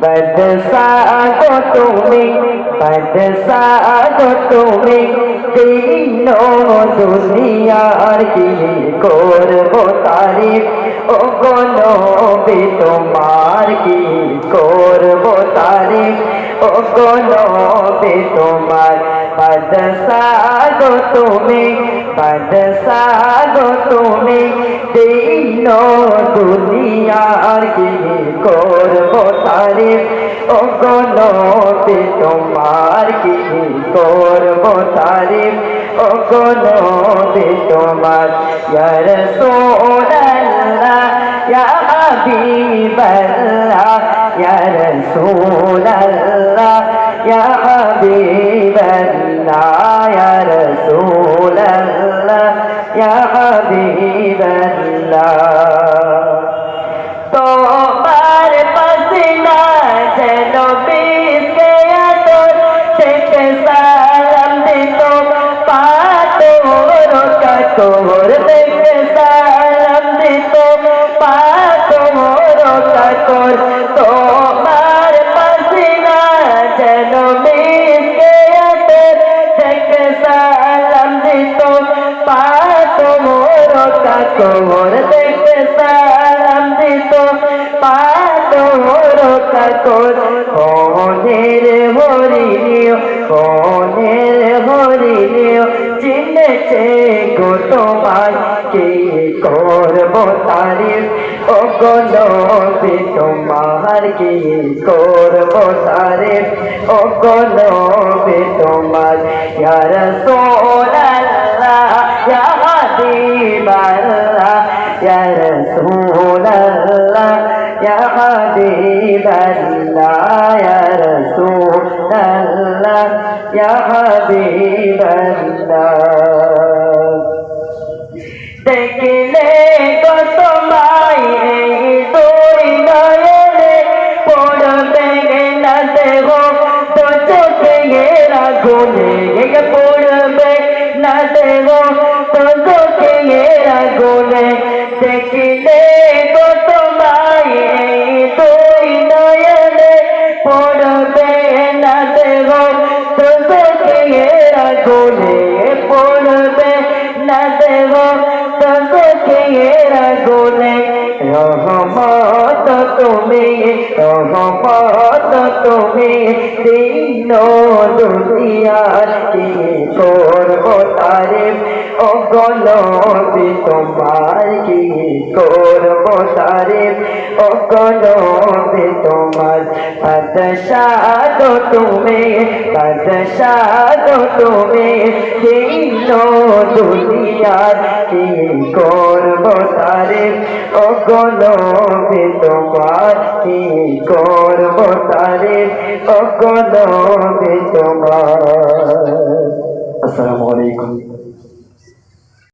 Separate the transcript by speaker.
Speaker 1: বদসাগো তুমি বদসাগো তুমি দিন দুনিয়ার কি করব তারিফ ও কোনো বি তোমার কি করব তারিফ ও কোনো বি তোমার বদসাগো তুমি বদসাগো তুমি দিন দুনিয়ার কি করব তারিফ ও গনতে তোমার কি করব তারিফ ও গনতে তোমার ইয়া রাসূলুল্লাহ, ইয়া হাবিবাল্লাহ, ইয়া রাসূলুল্লাহ কাতর থেকে সালাম দিত পাতর কাতর তোমার পসিনা যেন বিসকে আতর থেকে সালাম দিত পাতর কাতর থেকে সালাম দিত পাতর কাতর কনের হরিণীয় কনের হরিণীয়, চিনেছে তোমায় কে করব তারিফ ও তোমার কি করব তারিফ ও গলবে তোমার ইয়ার সোনাল্লাহ ইয়া হাবিবাল্লাহ ইয়া রাসূলাল্লাহ ইয়া হাবিবাল্লাহ ইয়া রাসূলাল্লাহ ইয়া গেরা গুনে পড়বে না দেহ তো চোখে গেরা গুনে দেখলে কত মাই দুই নয়নে পড়বে না দেহ তো চোখে গেরা গুনে পড়বে না দেহ তোকে গুনে রহমত তুমি রহমত তুমি দিন দুনিয়ার কি করব তারিফ ও তোমার কি করব তারিফ ও তোমার পদশাদ তুমি পদশাদ তুমি দিন দুনিয়ার কি করব তারিফ ও গলবি তোমার কি করব তারে ও গলবি তোমার আসসালামু আলাইকুম।